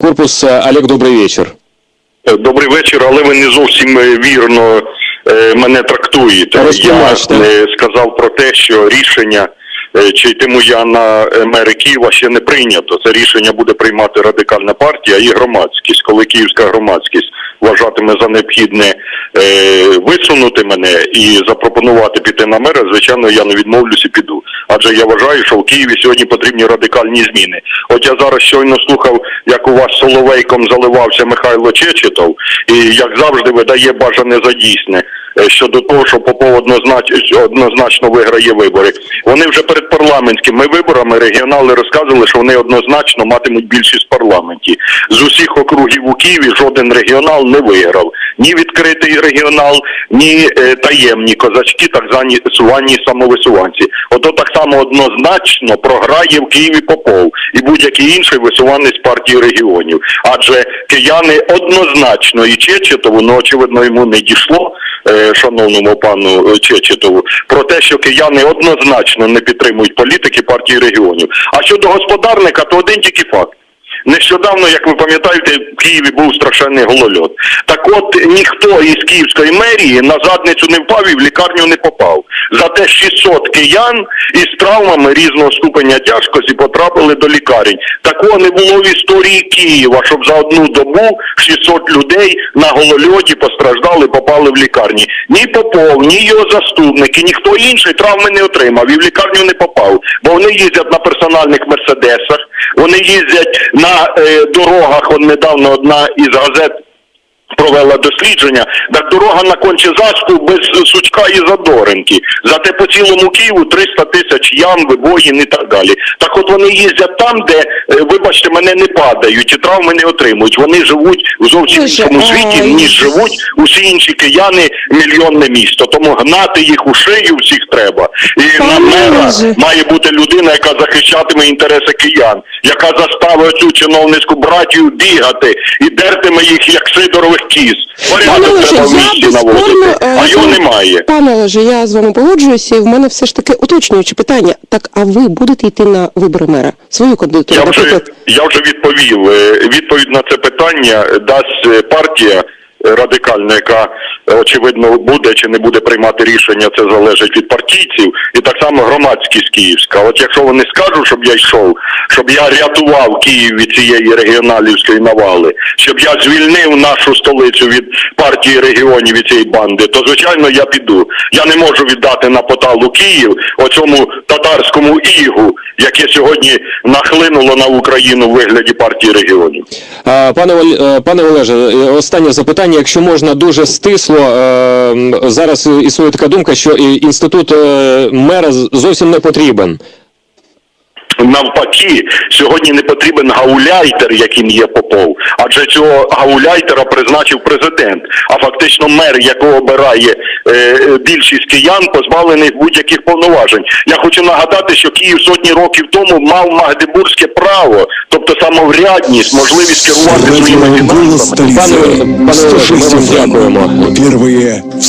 Корпус. Э, Олег, добрий вечер. Е, Добрий вечір, але ви не зовсім е, вірно е, мене трактуєте. Я не сказав про те, що рішення, е, чи йтиму я на е, мери Києва ще не прийнято. Це рішення буде приймати радикальна партія і громадськість. Коли київська громадськість вважатиме за необхідне е, висунути мене і запропонувати піти на мера, звичайно, я не відмовлюсь і піду. Адже я вважаю, що в Києві сьогодні потрібні радикальні зміни. От я зараз щойно слухав, як у вас соловейком заливався Михайло Чечетов, і як завжди видає бажане за дійсне е, щодо того, що Попов однозначно, однозначно виграє вибори. Вони вже перед парламентськими виборами регіонали розказували, що вони однозначно матимуть більшість в парламенті. З усіх округів у Києві жоден регіонал не виграв. Ні відкритий регіонал, ні е, таємні козачки, так звані звані самовисуванці. Ото так само однозначно програє в Києві Попов і будь-який інший висуванець партії регіонів. Адже кияни однозначно і Чечетову, ну очевидно йому не дійшло, е, шановному пану е, Чечетову, про те, що кияни однозначно не підтримують політики партії регіонів. А щодо господарника, то один тільки факт. Нещодавно, як ви пам'ятаєте, в Києві був страшенний голольот. Так от ніхто із київської мерії на задницю не впав і в лікарню не попав. Зате 600 киян із травмами різного ступеня тяжкості потрапили до лікарень. Такого не було в історії Києва, щоб за одну добу 600 людей на голольоті постраждали, попали в лікарні. Ні Попов, ні його заступники, ніхто інший травми не отримав і в лікарню не попав. Бо вони їздять на персональних мерседесах, вони їздять на е, дорогах. Он недавно одна із газет провела дослідження, так дорога на конче заспу без сучка і задоринки. Зате по цілому Києву 300 тисяч ям, вибоїн і так далі. Так от вони їздять там, де, е, вибачте, мене не падають і травми не отримують. Вони живуть в зовсім іншому світі, ніж живуть усі інші кияни мільйонне місто. Тому гнати їх у шию всіх треба. І на мера має бути людина, яка захищатиме інтереси киян, яка заставить цю чиновницьку братію бігати і дертиме їх як сидорових кіз. Пане Порядок треба в я безспорно, е, а з його вами- немає. Пане Олеже, я з вами погоджуюся, і в мене все ж таки уточнююче питання. Так, а ви будете йти на вибори мера? Свою кандидатуру, Я вже, наприклад? я вже відповів. Е, Відповідь на це питання дасть е, партія е, радикальна, яка очевидно буде чи не буде приймати рішення, це залежить від партійців, і так само громадськість київська. От якщо вони скажуть, щоб я йшов, щоб я рятував Київ від цієї регіоналівської навали, щоб я звільнив нашу столицю від партії регіонів від цієї банди, то звичайно я піду. Я не можу віддати на поталу Київ оцьому татарському ігу, яке сьогодні нахлинуло на Україну в вигляді партії регіонів. Пане, е, пане Олеже, е, останнє запитання, якщо можна дуже стисло. е, Зараз існує така думка, що інститут е, мера зовсім не потрібен. Навпаки, сьогодні не потрібен гауляйтер, яким є Попов, адже цього гауляйтера призначив президент. А фактично мер, якого обирає е, більшість киян, позбавлений будь-яких повноважень. Я хочу нагадати, що Київ сотні років тому мав магдебурзьке право, тобто самоврядність, можливість керувати своїми Радио «Голос фінансами. столицы». Пане- пане ми вам 106 FM. дякуємо.